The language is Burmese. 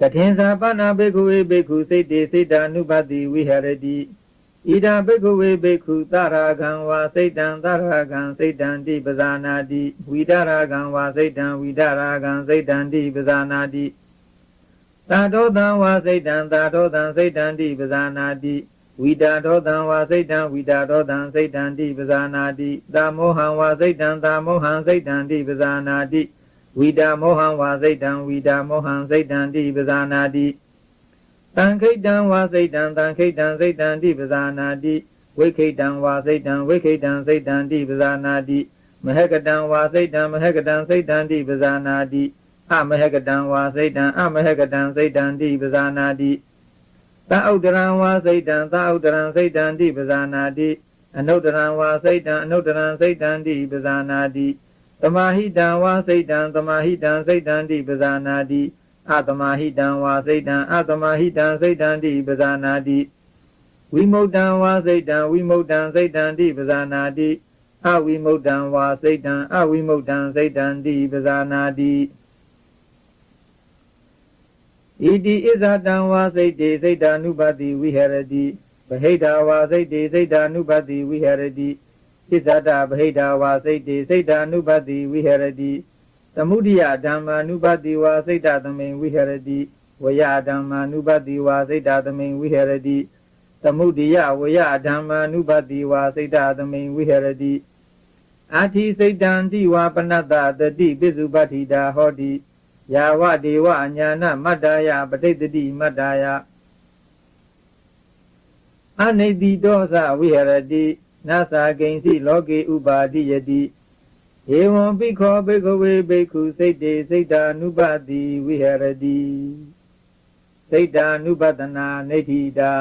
ကထင်္စာပနာဘေကုဝေဘေကုစိတ်တေစိတ်တ ानु ပတိဝိဟရတိဣဒံဘေကုဝေဘေကုသရာဂံဝါစိတ်တံသရာဂံစိတ်တံတိပဇာနာတိဝိဒရာဂံဝါစိတ်တံဝိဒရာဂံစိတ်တံတိပဇာနာတိသာတောတံဝါစိတ်တံသာတောတံစိတ်တံတိပဇာနာတိဝိတာဒောတံဝါစိတ်တံဝိတာဒောတံစိတ်တံတိပဇာနာတိသာမောဟံဝါစိတ်တံသာမောဟံစိတ်တံတိပဇာနာတိ ဝိတာမောဟံဝါစိတ်တံဝိတာမောဟံစိတ်တံတိပဇာနာတိတံခိတံဝါစိတ်တံတံခိတံစိတ်တံတိပဇာနာတိဝိခိတံဝါစိတ်တံဝိခိတံစိတ်တံတိပဇာနာတိမဟကတံဝါစိတ်တံမဟကတံစိတ်တံတိပဇာနာတိအမဟကတံဝါစိတ်တံအမဟကတံစိတ်တံတိပဇာနာတိသာဥဒ္ဒရံဝါစိတ်တံသာဥဒ္ဒရံစိတ်တံတိပဇာနာတိအနုတ္တရံဝါစိတ်တံအနုတ္တရံစိတ်တံတိပဇာနာတိ သမာဟိတံဝါစိတ်တံသမာဟိတံစိတ်တံတိပဇာနာတိအသမာဟိတံဝါစိတ်တံအသမာဟိတံစိတ်တံတိပဇာနာတိဝိမု ക്ത ံဝါစိတ်တံဝိမု ക്ത ံစိတ်တံတိပဇာနာတိအဝိမု ക്ത ံဝါစိတ်တံအဝိမု ക്ത ံစိတ်တံတိပဇာနာတိဣတိဣဇာတံဝါစိတ်တေစိတ်တ ानु ပတိဝိဟရတိဗဟိတဝါစိတ်တေစိတ်တ ानु ပတိဝိဟရတိ ဣဇာတဗဟိတဝါစိတ်တေစိတ်တ ानु ပတိဝိဟရတိသမုဒိယဓမ္မာနုပတိဝါစိတ်တသမိန်ဝိဟရတိဝယဓမ္မာနုပတိဝါစိတ်တသမိန်ဝိဟရတိသမုဒိယဝယဓမ္မာနုပတိဝါစိတ်တသမိန်ဝိဟရတိအာတိစိတ်တံတိဝါပနတ္တတတိပိစုပတ္ထိတာဟောတိယာဝဒေဝအညာနာမတ္တယပဋိတ္တိမတ္တယအနိတိတောသဝိဟရတိ နာသာဂိဉ္စီလောကေဥပါတိယတိဧဝံပိခောဘေကဝေဘေကုစိတ်တေစိတ်တာနုပတိဝိဟရတိစိတ်တာနုပတနာနေတိတာ